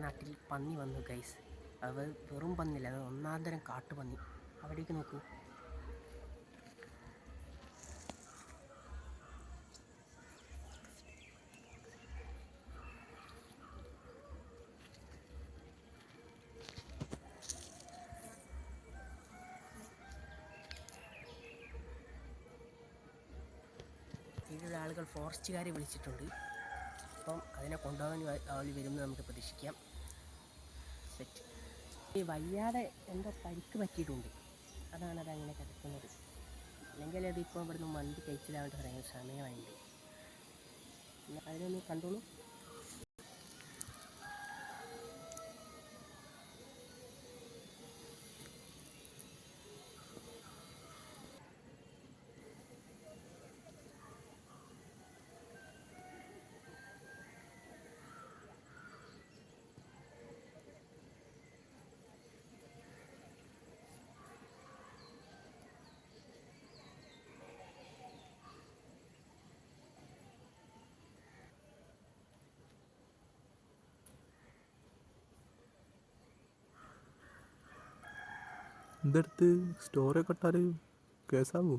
നാട്ടിൽ പന്നി വന്നു ഗൈസ് അത് വെറും പന്നില്ല അത് ഒന്നാം തരം കാട്ടുപന്നി. അവിടേക്ക് നോക്കൂ. ആളുകൾ ഫോറസ്റ്റുകാരെ വിളിച്ചിട്ടുണ്ട്. അപ്പം അതിനെ കൊണ്ടുപോകാൻ അവർ വരുമെന്ന് നമുക്ക് പ്രതീക്ഷിക്കാം. സെറ്റ് ഈ വയ്യാതെ എന്തോ പരിക്ക് പറ്റിയിട്ടുണ്ട്. അതാണ് അതങ്ങനെ കിടക്കുന്നത്. അല്ലെങ്കിൽ അതിപ്പോൾ ഇവിടുന്ന് വണ്ടി കഴിച്ചിലാവേണ്ട ഭയങ്കര സമയമായിട്ടുണ്ട് അതിനൊന്ന് കണ്ടോളൂ. ഇതെടുത്ത് സ്റ്റോറി ഒക്കെ ഇട്ടാൽ കേസാവോ.